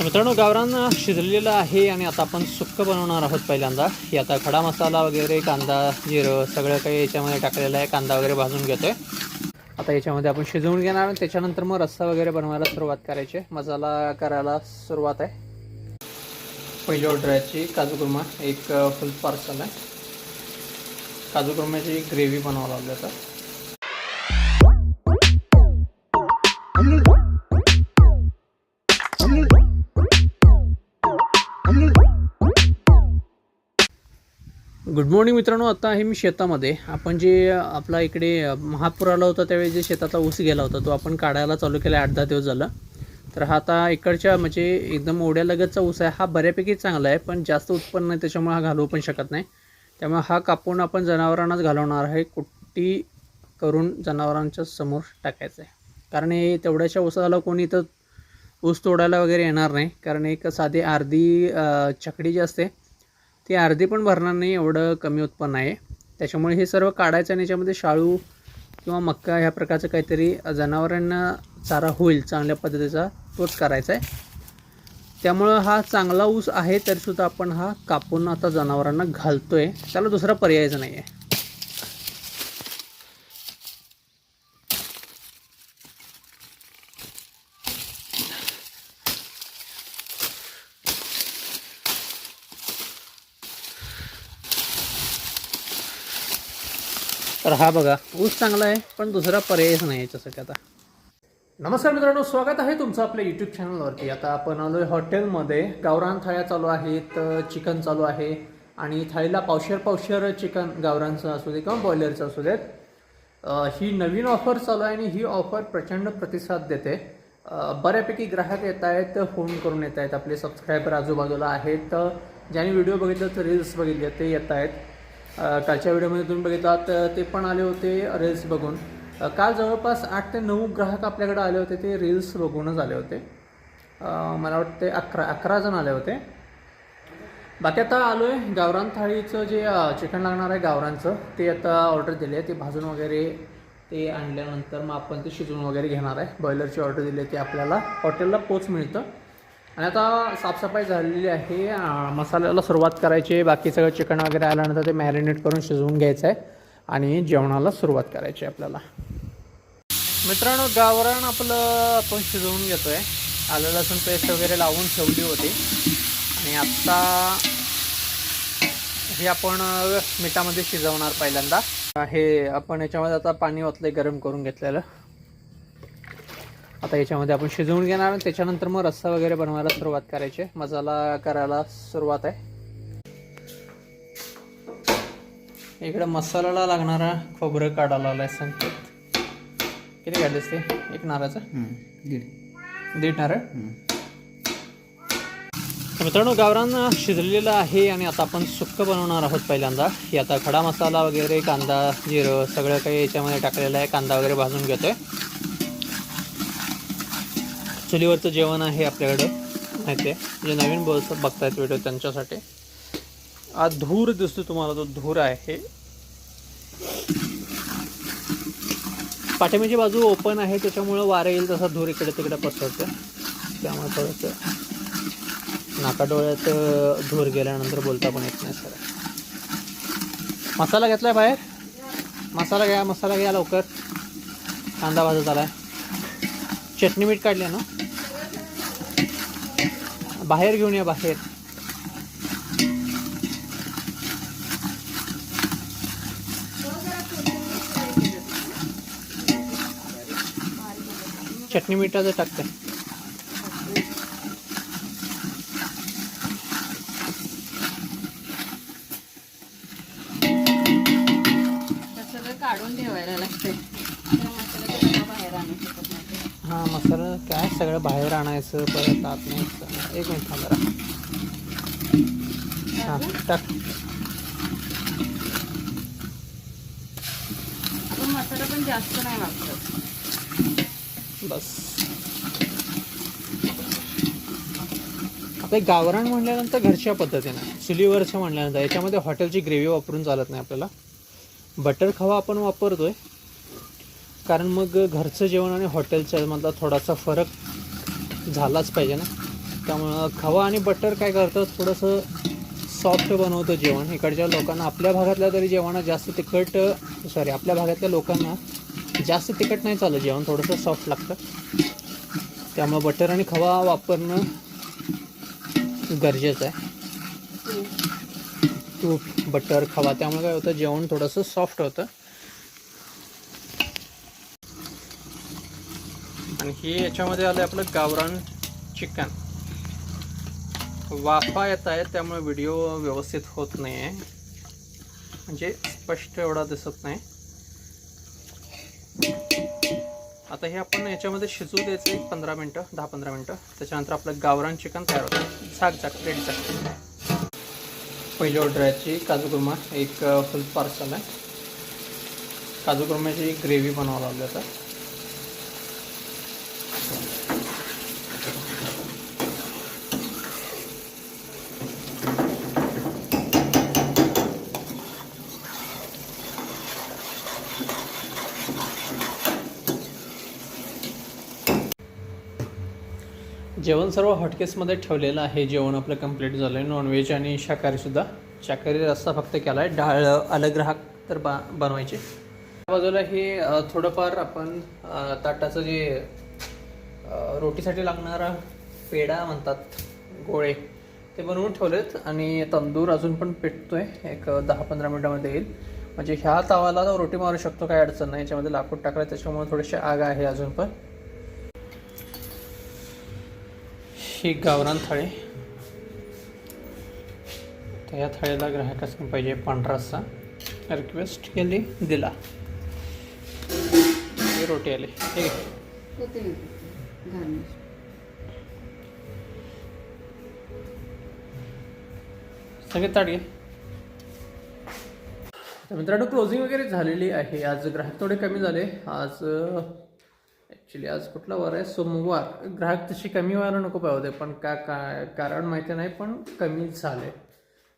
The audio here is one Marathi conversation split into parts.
मित्रांनो गावरान शिजलेलं आहे आणि आता आपण सुक्क बनवणार आहोत पहिल्यांदा. हे आता खडा मसाला वगैरे कांदा जिरं सगळं काही याच्यामध्ये टाकलेलं आहे. कांदा वगैरे भाजून घेतोय. आता याच्यामध्ये आपण शिजवून घेणार आणि त्याच्यानंतर मग रस्सा वगैरे बनवायला सुरुवात करायची. आहे. मसाला करायला सुरुवात आहे. पहिली ऑर्डर याची. काजू कुर्मा. एक फुल पार्सल आहे. काजू कुर्म्याची ग्रेव्ही बनवावं लागली आता. गुड मॉर्निंग मित्रांनो आता आहे मी शेतामध्ये. आपण जे आपला इकडे महापूर आला होता त्यावेळी जे शेताचा ऊस गेला होता तो आपण काढायला चालू केला आठ दहा दिवस झाला. तर हा आता इकडच्या म्हणजे एकदम ओढ्यालगतचा ऊस आहे. हा बऱ्यापैकी चांगला आहे पण जास्त उत्पन्न नाही त्याच्यामुळे हा घालवू पण शकत नाही. त्यामुळे हा कापून आपण जनावरांनाच घालवणार आहे. कुट्टी करून जनावरांच्या समोर टाकायचं आहे. कारण हे तेवढ्याशा ऊसाला कोणी इथं ऊस तोडायला वगैरे येणार नाही. कारण एक साधी अर्धी छकडी जी असते ती अर्धी पण भरणार नाही एवढं कमी उत्पन्न आहे. त्याच्यामुळे हे सर्व काढायचं आणि याच्यामध्ये शाळू किंवा मक्का ह्या प्रकारचं काहीतरी जनावरांना चारा होईल चांगल्या पद्धतीचा तोच करायचा आहे. त्यामुळं हा चांगला ऊस आहे तरीसुद्धा आपण हा कापून आता जनावरांना घालतो आहे त्याला दुसरा पर्यायच नाही आहे तर हा बघा ऊस चांगला आहे पण दुसरा पर्यायच नाही याच्यासाठी आता. नमस्कार मित्रांनो स्वागत आहे तुमचं आपल्या यूट्यूब चॅनलवरती आता आपण आलोय हॉटेलमध्ये गावरान थाळ्या चालू आहेत चिकन चालू आहे आणि थाळीला पावशेर पावशेर चिकन गावरांचं असू दे किंवा बॉयलरचं असू देत. ही नवीन ऑफर चालू आहे आणि ही ऑफर प्रचंड प्रतिसाद देते. बऱ्यापैकी ग्राहक येत आहेत फोन करून येत आहेत. आपले सबस्क्रायबर आजूबाजूला आहेत. ज्यांनी व्हिडिओ बघितलं तर रील्स बघितले ते येत आहेत. कालच्या व्हिडिओमध्ये तुम्ही बघितलात ते पण आले होते रील्स बघून. काल जवळपास आठ ते नऊ ग्राहक आपल्याकडे आले होते ते रील्स बघूनच आले होते. मला वाटते अकरा अकरा जण आले होते. बाकी आता आलो आहे गावरान थाळीचं जे चिकन लागणार आहे गावरानचं ते आता ऑर्डर दिली आहे ते भाजून वगैरे ते आणल्यानंतर मग आपण ते शिजवून वगैरे घेणार आहे. बॉयलरची ऑर्डर दिली आहे ते आपल्याला हॉटेलला पोच मिळतं. आणि आता साफसफाई झालेली आहे. मसाल्याला सुरुवात करायची. आहे बाकी सगळं चिकन वगैरे आल्यानंतर ते मॅरिनेट करून शिजवून घ्यायचं आहे आणि जेवणाला सुरुवात करायची आहे आपल्याला. मित्रांनो गावरान आपलं आपण शिजवून घेतो आहे आलं लसूण पेस्ट वगैरे लावून ठेवली होती. आणि आत्ता हे आपण मिठामध्ये शिजवणार पहिल्यांदा. हे आपण याच्यामध्ये आता पाणी ओतलं गरम करून घेतलेलं. आता याच्यामध्ये आपण शिजवून घेणार आणि त्याच्यानंतर मग रस्सा वगैरे बनवायला सुरुवात करायची. आहे. मसाला करायला सुरुवात आहे. इकडे मसाल्याला लागणारा खोबरं काढायला आलाय संकेत. किती काढलेस ते? एक नाराचं दीड. नारळ? तर मित्रांनो गावरान शिजलेलं आहे आणि आता आपण सुक्क बनवणार आहोत पहिल्यांदा. ही आता खडा मसाला वगैरे कांदा जिरं सगळं काही याच्यामध्ये टाकलेलं आहे. कांदा वगैरे भाजून घेतोय. चुलीवरचं जेवण आहे आपल्याकडे माहिती आहे जे नवीन बोल बघतायत व्हिडिओ त्यांच्यासाठी. आज धूर दिसतो तुम्हाला तो धूर आहे. पाठिंब्याची बाजू ओपन आहे त्याच्यामुळं वारं येईल तसा धूर इकडे तिकडे पसरतं त्यामुळे थोडंसं नाकाडोळ्यात धूर गेल्यानंतर बोलता पण येत नाही सर मसाला घेतलाय बाहेर? मसाला घ्या मसाला घ्या लवकर. कांदा भाजत आलाय. चटणी मीठ काढली ना? बाहेर घेऊन या बाहेर. चटणी मिठाचं टाकते. काढून ठेवायला लागते बाहेर आणू शकत नाही हां मसाला काय? सगळं बाहेर आणायचं परत आत न्यायचं एक मिनिट थांब हां टाक. आपण मसाला पण जास्त नाही वापरत बस. आपले गावरान म्हणल्यानंतर घरच्या पद्धतीनं चुलीवरच्या म्हणल्यानंतर याच्यामध्ये हॉटेलची ग्रेव्ही वापरून चालत नाही आपल्याला. बटर खवा आपण वापरतोय कारण मग घरचं जेवण आणि हॉटेलच्या मधला थोडासा फरक झालाच पाहिजे ना. त्यामुळं खवा आणि बटर काय करतं थोडंसं सॉफ्ट बनवतं जेवण. इकडच्या लोकांना आपल्या भागातल्या तरी जेवणात जास्त तिखट सॉरी आपल्या भागातल्या लोकांना जास्त तिखट नाही चालत जेवण थोडंसं सॉफ्ट लागतं. त्यामुळं बटर आणि खवा वापरणं गरजेचं आहे. तूप बटर खवा त्यामुळे काय होतं जेवण थोडंसं सॉफ्ट होतं. आणि हे याच्यामध्ये आलं आपलं गावरान चिकन. वाफा येत आहे त्यामुळे व्हिडिओ व्यवस्थित होत नाही आहे म्हणजे स्पष्ट एवढा दिसत नाही. आता हे आपण याच्यामध्ये शिजवू द्यायचं एक पंधरा मिनटं दहा पंधरा मिनटं. त्याच्यानंतर आपलं गावरान चिकन तयार होतं. झाक झाक रेडी झाक. पहिली ऑर्डर याची काजू कुर्मा. एक uh, फुल पार्सल आहे. काजू कुर्म्याची ग्रेव्ही बनवावं लागली आता. जेवण सर्व हॉटकेसमध्ये ठेवलेलं आहे. जेवण आपलं कंप्लीट झालं आहे नॉनव्हेज आणि शाकाहारीसुद्धा शाकाहारी रस्सा फक्त केला आहे डाळ अलग ग्राहक तर बा बनवायचे. त्या बाजूला हे थोडंफार आपण ताटाचं जे रोटीसाठी लागणारा पेढा म्हणतात गोळे ते बनवून ठेवलेत. आणि तंदूर अजून पण पेटतो आहे एक दहा पंधरा मिनटामध्ये येईल. म्हणजे ह्या तावाला रोटी मारू शकतो. काही अडचण नाही. याच्यामध्ये लाकूड टाकलं त्याच्यामुळे थोडीशी आग आहे अजून पण. ही गावरान थाळी. तर या थाळीला ग्राहकास पाहिजे पांढरा रस्सा रिक्वेस्ट केली दिला. ही रोटी आली. ठीक आहे सगळे ताट घे. तर मित्रांनो क्लोजिंग वगैरे झालेली आहे. आज ग्राहक थोडे कमी झाले. आज ॲक्च्युली आज कुठला वार आहे? सोमवार. ग्राहक तशी कमी व्हायला नको पाहिजे पण का का कारण माहिती नाही पण कमी झाले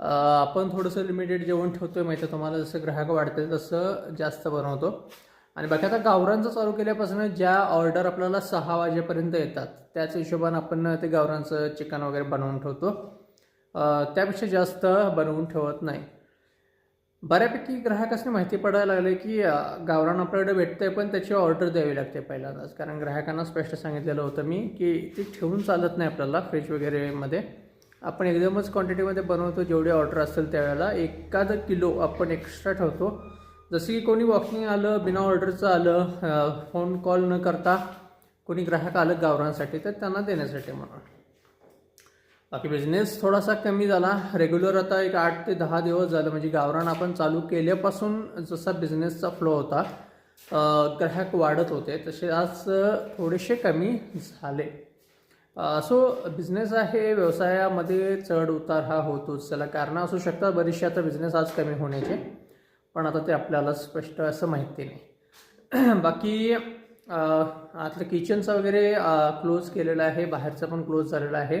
आपण थोडंसं लिमिटेड जेवण आहे माहिती आहे तुम्हाला जसं ग्राहक वाढते तसं जास्त बनवतो. आणि बाकी आता गावरांचं चालू केल्यापासून ज्या ऑर्डर आपल्याला सहा वाजेपर्यंत येतात त्याच हिशोबानं आपण ते गावरांचं चिकन वगैरे बनवून ठेवतो. त्यापेक्षा जास्त बनवून ठेवत नाही. बऱ्यापैकी ग्राहकांनी माहिती पडायला लागले की गावरान आपल्याकडे भेटतंय पण त्याची ऑर्डर द्यावी लागते पहिल्यांदाच. कारण ग्राहकांना स्पष्ट सांगितलेलं होतं मी की ते ठेवून चालत नाही आपल्याला फ्रीज वगैरेमध्ये आपण एकदमच क्वांटिटीमध्ये बनवतो जेवढी ऑर्डर असेल त्यावेळेला एखादं किलो आपण एक्स्ट्रा ठेवतो. जसं की कोणी वॉकिंग आलं बिना ऑर्डरचं आलं फोन कॉल न करता कोणी ग्राहक आलं गावरांसाठी तर त्यांना देण्यासाठी म्हणून. बाकी बिझनेस थोडासा कमी झाला. रेग्युलर आता एक आठ ते दहा दिवस झालं. म्हणजे गावरान आपण चालू केल्यापासून जसा बिझनेसचा फ्लो होता ग्राहक वाढत होते तसे आज थोडेसे कमी झाले. सो बिझनेस आहे व्यवसायामध्ये चढ उतार हा होतोच. त्याला कारणं असू शकतात बरीचशी आता बिझनेस आज कमी होण्याचे. पण आता ते आपल्याला स्पष्ट असं माहिती नाही. बाकी आतलं किचनचं वगैरे क्लोज केलेलं आहे. बाहेरचं पण क्लोज झालेलं आहे.